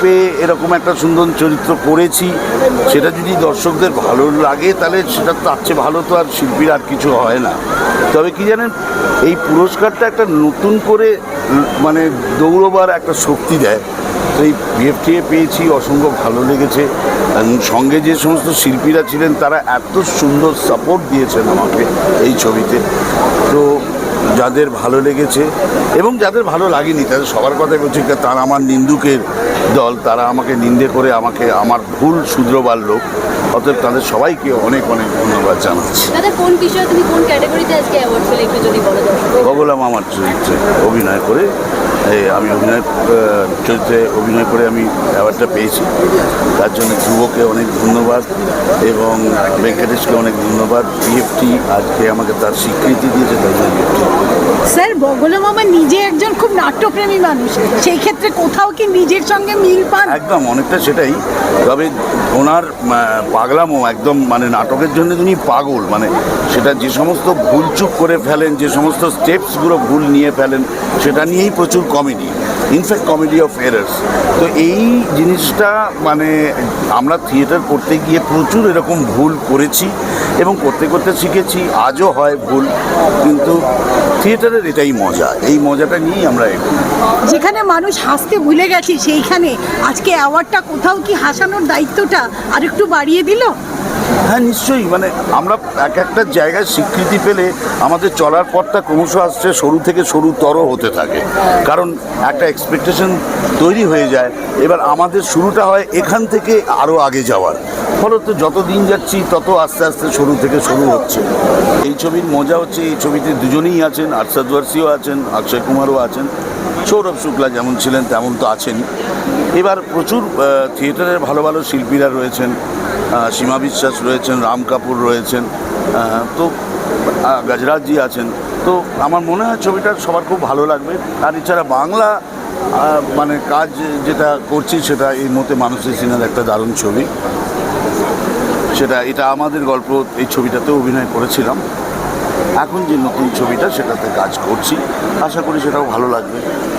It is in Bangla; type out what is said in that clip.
পেয়ে এরকম একটা সুন্দর চরিত্র করেছি, সেটা যদি দর্শকদের ভালো লাগে, তাহলে সেটা তার চেয়ে ভালো তো আর শিল্পীর আর কিছু হয় না। তবে কি জানেন, এই পুরস্কারটা একটা নতুন করে মানে দৌড়বার একটা শক্তি দেয়। তো এই বিএফটিএ পেয়েছি, অসংখ্য ভালো লেগেছে। সঙ্গে যে সমস্ত শিল্পীরা ছিলেন, তারা এত সুন্দর সাপোর্ট দিয়েছেন আমাকে এই ছবিতে। তো যাদের ভালো লেগেছে এবং যাদের ভালো লাগেনি তাদের সবার কথাই বলছি তারা আমার নিন্দুকের দল তারা আমাকে নিন্দে করে আমাকে আমার ভুল শুধরোবার লোক। অতএব তাদের সবাইকে অনেক অনেক ধন্যবাদ জানাচ্ছি। গগলাম কোন বিষয়ে তুমি কোন ক্যাটাগরিতে আজকে অ্যাওয়ার্ড পেলে একটু যদি বলো দর্শক বগলাম আমার চরিত্রে অভিনয় করে আমি অভিনয় চরিত্রে অভিনয় করে আমি অ্যাওয়ার্ডটা পেয়েছি। তার জন্য ধ্রুবকে অনেক ধন্যবাদ এবং ভেঙ্কটেশকে অনেক ধন্যবাদ। বিএফটি আজকে আমাকে তার স্বীকৃতি দিয়েছে, তার জন্য স্যার, বগলে মামা নিজে একজন খুব নাট্যপ্রেমী মানুষ। সেই ক্ষেত্রে কোথাও কি নিজের সঙ্গে মিল পান? একদম, অনেকটা সেটাই। তবে ওনার পাগলামো একদম মানে নাটকের জন্য উনি পাগল। মানে সেটা যে সমস্ত ভুলচুক করে ফেলেন, যে সমস্ত স্টেপসগুলো ভুল নিয়ে ফেলেন, সেটা নিয়েই প্রচুর comedy in fact comedy of errors তো এই জিনিসটা মানে আমরা থিয়েটার করতে গিয়ে প্রচুর এরকম ভুল করেছি এবং করতে করতে শিখেছি। আজও হয় ভুল, কিন্তু থিয়েটারের এটাই মজা। এই মজাটা নিয়েই আমরা এগোই যেখানে মানুষ হাসতে ভুলে গেছে সেইখানে আজকে অ্যাওয়ার্ডটা কোথাও কি হাসানোর দায়িত্বটা আর একটু বাড়িয়ে দিল? হ্যাঁ নিশ্চয়ই মানে আমরা এক একটা জায়গায় স্বীকৃতি পেলে আমাদের চলার পথটা ক্রমশ আসছে, সরু থেকে সরুতর হতে থাকে। কারণ একটা এক্সপেকটেশন তৈরি হয়ে যায়। এবার আমাদের শুরুটা হয় এখান থেকে আরও আগে যাওয়ার। ফলত যত দিন যাচ্ছি, তত আস্তে আস্তে সরু থেকে শুরু হচ্ছে। এই ছবির মজা হচ্ছে, এই ছবিতে দুজনেই আছেন, আরশাদ ওয়ারসিও আছেন, অক্ষয় কুমারও আছেন, সৌরভ শুক্লা যেমন ছিলেন, তেমন তো আছেনই। এবার প্রচুর থিয়েটারের ভালো ভালো শিল্পীরা রয়েছেন সীমা বিশ্বাস রয়েছেন, রাম কাপুর রয়েছেন তো গজরাজজি আছেন। তো আমার মনে হয় ছবিটা সবার খুব ভালো লাগবে। আর এছাড়া বাংলা মানে কাজ যেটা করছি সেটা এই মতে মানুষের সিনের একটা দারুণ ছবি। সেটা, এটা আমাদের গল্প, এই ছবিটাতে অভিনয় করেছিলাম। এখন যে নতুন ছবিটা সেটাতে কাজ করছি, আশা করি সেটাও ভালো লাগবে।